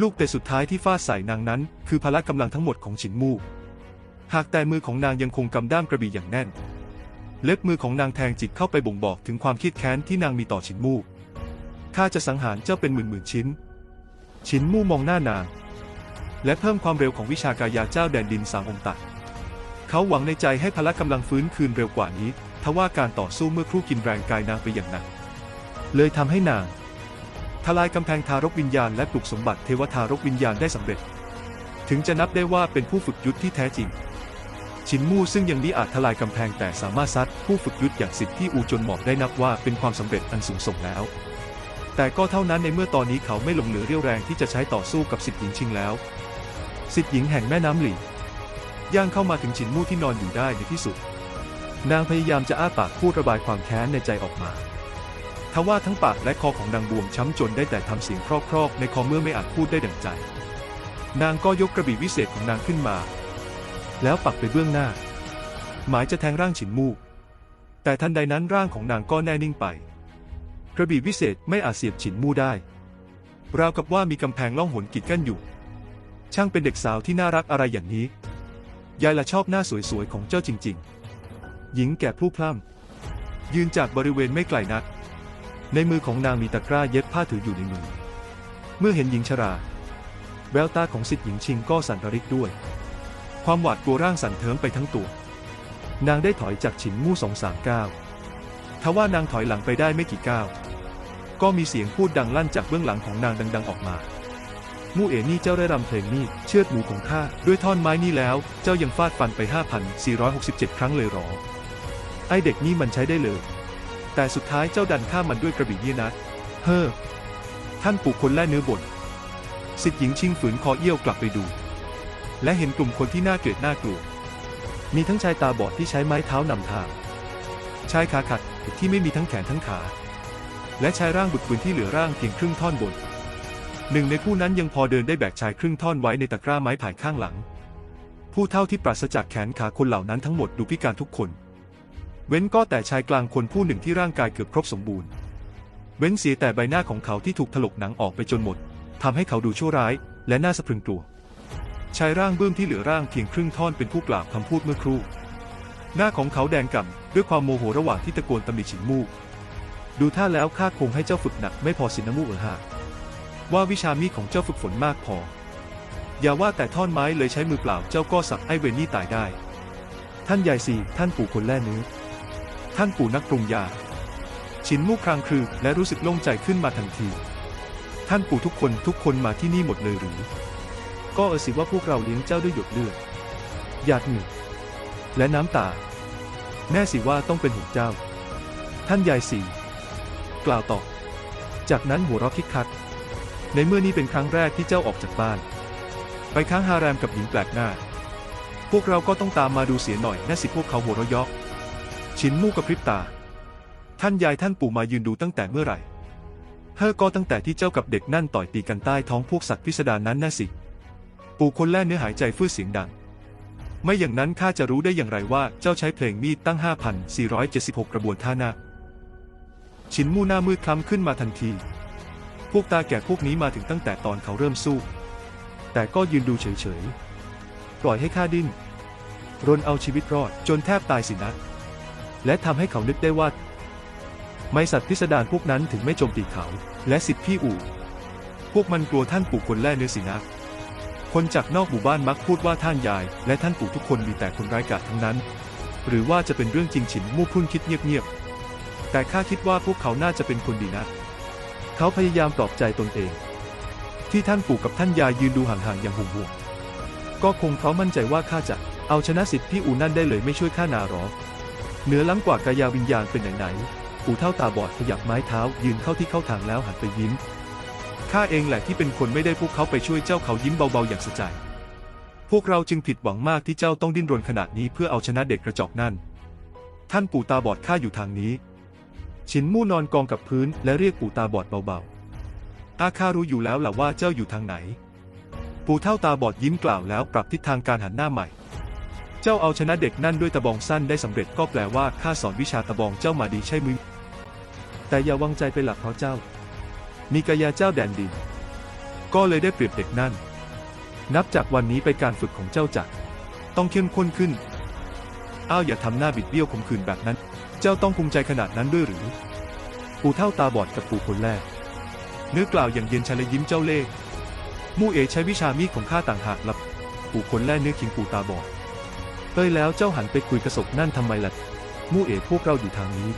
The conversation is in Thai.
ลูกแต่สุดท้ายที่ฟาดใส่นางนั้น คือพละกำลังทั้งหมดของฉินมู่ หากแต่มือของนางยังคงกำด้ามกระบี่อย่างแน่น เล็บมือของนางแทงจิตเข้าไปบ่งบอกถึงความครียดแค้นที่นางมีต่อฉินมู่ข้าจะสังหารเจ้าเป็นหมื่นหมื่นชิ้น ฉินมู่มองหน้านาง และเพิ่มความเร็วของวิชากายาเจ้าแดนดินสามองค์ตัดเขาหวังในใจให้พละกำลังฟื้นคืนเร็วกว่านี้ทว่าการต่อสู้เมื่อครู่กินแรงกายนางไปอย่างหนักเลยทำให้นาง ทลายกำแพงทารกวิญญาณและปลุกสมบัติเทวทารกวิญญาณได้สำเร็จ ถึงจะนับได้ว่าเป็นผู้ฝึกยุทธที่แท้จริง ชินมู่ซึ่งยังมิอาจทลายกำแพงแต่สามารถซัดผู้ฝึกยุทธอย่างสิทธิ์ที่อูจนหมอบได้นับว่าเป็นความสำเร็จอันสูงส่งแล้ว แต่ก็เท่านั้นในเมื่อตอนนี้เขาไม่หลงเหลือเรี่ยวแรงที่จะใช้ต่อสู้กับสิทธิ์หญิงชิงแล้วสิทธิ์หญิงแห่งแม่น้ำหลี่ย่างเข้ามาถึงชินมู่ที่นอนอยู่ได้ในที่สุด นางพยายามจะอ้าปากพูดระบายความแค้นในใจออกมา ทว่าทั้งปากและคอของนางบวมช้ำจนได้แต่ทำเสียงครอกๆ ในคอเมื่อไม่อาจพูดได้ดังใจ นางก็ยกกระบี่วิเศษของนางขึ้นมา แล้วปักไปเบื้องหน้า หมายจะแทงร่างฉินมู่แต่ทันใดนั้นร่างของนางก็แน่นิ่งไป กระบี่วิเศษไม่อาจเสียบฉินมู่ได้ ราวกับว่ามีกำแพงล่องหนกีดกั้นอยู่ ช่างเป็นเด็กสาวที่น่ารักอะไรอย่างนี้ ยายละชอบหน้าสวยๆของเจ้าจริง ๆ หญิงแก่พลูพล่ำยืนจากบริเวณไม่ไกลนัก ในมือของนางมีตะกร้าเย็บผ้าถืออยู่ในมือ เมื่อเห็นหญิงชรา แววตาของสิทธิหญิงชิงก็สั่นระริกด้วย ความหวาดกลัวร่างสั่นเทิมไปทั้งตัว นางได้ถอยจากฉินมู่สองสามก้าวทว่านางถอยหลังไปได้ไม่กี่ก้าว ก็มีเสียงพูดดังลั่นจากเบื้องหลังของนางดัง ๆ ออกมามู่เอ๋นี่เจ้าได้รำเพลงนี่เชือดหมูของข้าด้วยท่อนไม้นี่แล้ว เจ้ายังฟาดฟันไป 5,467 ครั้งเลยหรอ ไอเด็กนี่มันใช้ได้เลย แต่สุดท้ายเจ้าดันฆ่ามันด้วยกระบี่เนี่ยนะเฮ้อ ท่านปู่คนแล่เนื้อบดสิทธิ์หญิงชิงฝืนคอเอี้ยวกลับไปดู และเห็นกลุ่มคนที่น่าเกลียดน่ากลัว มีทั้งชายตาบอดที่ใช้ไม้เท้านำทาง ชายขาขัดที่ไม่มีทั้งแขนทั้งขา และชายร่างบุดบืนที่เหลือร่างเพียงครึ่งท่อนบน หนึ่งในผู้นั้นยังพอเดินได้แบกชายครึ่งท่อนไว้ในตะกร้าไม้ผ่านข้างหลัง ผู้เท่าที่ปราศจากแขนขาคนเหล่านั้นทั้งหมดดูพิการทุกคน เว้นก็แต่ชายกลางคนผู้หนึ่งที่ร่างกายเกือบครบสมบูรณ์ เว้นเสียแต่ใบหน้าของเขาที่ถูกถลกหนังออกไปจนหมดทำให้เขาดูชั่วร้าย และน่าสะพรึงกลัว ชายร่างเบื้องที่เหลือร่างเพียงครึ่งท่อนเป็นผู้กล่าวคำพูดเมื่อครู่ หน้าของเขาแดงก่ำด้วยความโมโหระหว่างที่ตะโกนตำหนิฉินมู่ดูท่าแล้วข้าคงให้เจ้าฝึกหนักไม่พอสินะมู่เอ๋อฮะว่าวิชามีของเจ้าฝึกฝนมากพอ อย่าว่าแต่ท่อนไม้เลยใช้มือเปล่าเจ้าก็สับไอ้เวนี่ตายได้ ท่านใหญ่สี่ท่านปู่คนแล่นื้อ ท่านปู่นักปรุงยา ชินมู่ครางครือและรู้สึกโล่งใจขึ้นมาทันที ท่านปู่ทุกคนทุกคนมาที่นี่หมดเลยหรือ ก็เออสิว่าพวกเราเลี้ยงเจ้าด้วยหยดเลือดหยาดเหงื่อและน้ำตา แน่สิว่าต้องเป็นห่เจ้า ท่านยายสีกล่าวต่อ จากนั้นหัวเราะคิกคัก ในเมื่อนี้เป็นครั้งแรกที่เจ้าออกจากบ้าน ไปค้างฮาแรมกับหญิงแปลกหน้า พวกเราก็ต้องตามมาดูเสียหน่อยแน่สิพวกเขาหัวเราะเยาะ ชินมู่กระพริบตา ท่านยายท่านปู่มายืนดูตั้งแต่เมื่อไหร่ เฮ้อก็ตั้งแต่ที่เจ้ากับเด็กนั่นต่อยตีกันใต้ท้องพวกสัตว์พิสดารนั้นน่ะสิ ปู่คนแรกเนื้อหายใจฟื้นเสียงดัง ไม่อย่างนั้นข้าจะรู้ได้อย่างไรว่าเจ้าใช้เพลงมีดตั้ง 5,476 กระบวนท่านาชินมู่หน้ามืดคล้ำขึ้นมาทันที พวกตาแก่พวกนี้มาถึงตั้งแต่ตอนเขาเริ่มสู้ แต่ก็ยืนดูเฉยๆ ปล่อยให้ข้าดิ้น รนเอาชีวิตรอดจนแทบตายสินะ และทำให้เขานึกได้ว่า ไม่สัตว์พิสดารพวกนั้นถึงไม่โจมตีเขา และสิทธิพี่อู่ พวกมันกลัวท่านปู่คนแรกเนื้อสินะ คนจากนอกหมู่บ้านมักพูดว่าท่านยาย และท่านปู่ทุกคนมีแต่คนร้ายกาจทั้งนั้น หรือว่าจะเป็นเรื่องจริงฉินมู่พุ่นคิดเงียบๆ แต่ข้าคิดว่าพวกเขาน่าจะเป็นคนดีนะ เขาพยายามปลอบใจตนเอง ที่ท่านปู่กับท่านยายยืนดูห่างๆอย่างห่วงๆก็คงเพราะมั่นใจว่าข้าจะเอาชนะสิทธิพี่อูนั่นได้เลยไม่ช่วยข้านาหรอ เหนือล้ำกว่ากายาวิญญาณเป็นไหนๆปู่เท่าตาบอดขยับไม้เท้า ยืนเข้าที่เข้าทางแล้วหันไปยิ้มข้าเองแหละที่เป็นคนไม่ได้พวกเขาไปช่วยเจ้าเขายิ้มเบาๆอย่างสะใจพวกเราจึงผิดหวังมากที่เจ้าต้องดิ้นรนขนาดนี้เพื่อเอาชนะเด็กกระจอกนั่น ท่านปู่ตาบอดข้าอยู่ทางนี้ฉินมู่นอนกองกับพื้นและเรียกปู่ตาบอดเบาๆอาข้ารู้อยู่แล้วล่ะว่าเจ้าอยู่ทางไหน ปู่เท่าตาบอดยิ้มกล่าวแล้วปรับทิศทางการหันหน้าใหม่ เจ้าเอาชนะเด็กนั่นด้วยตะบองสั้นได้สำเร็จก็แปลว่าข้าสอนวิชาตะบองเจ้ามาดีใช่มั้ยแต่อย่าวางใจไปหลักเพราะเจ้า มีกายาเจ้าแดนดินก็เลยได้เปรียบเด็กนั่น นับจากวันนี้ไปการฝึกของเจ้าจะต้องเข้มข้นขึ้น อ้าวอย่าทำหน้าบิดเบี้ยวขมขื่นแบบนั้น เจ้าต้องภูมิใจขนาดนั้นด้วยหรือ ปู่เท่าตาบอดกับปู่คนแรก เนื้อกล่าวอย่างเย็นชาและยิ้มเจ้าเล่ห์มู่เอ๋ใช้วิชามีดของข้าต่างหากลับ ปู่คนแรกเนื้อขิงปู่ตาบอด เอ้ยแล้วเจ้าหันไปคุยกระสบนั่นทำไมล่ะมู่เอ๋พวกเราอยู่ทางนี้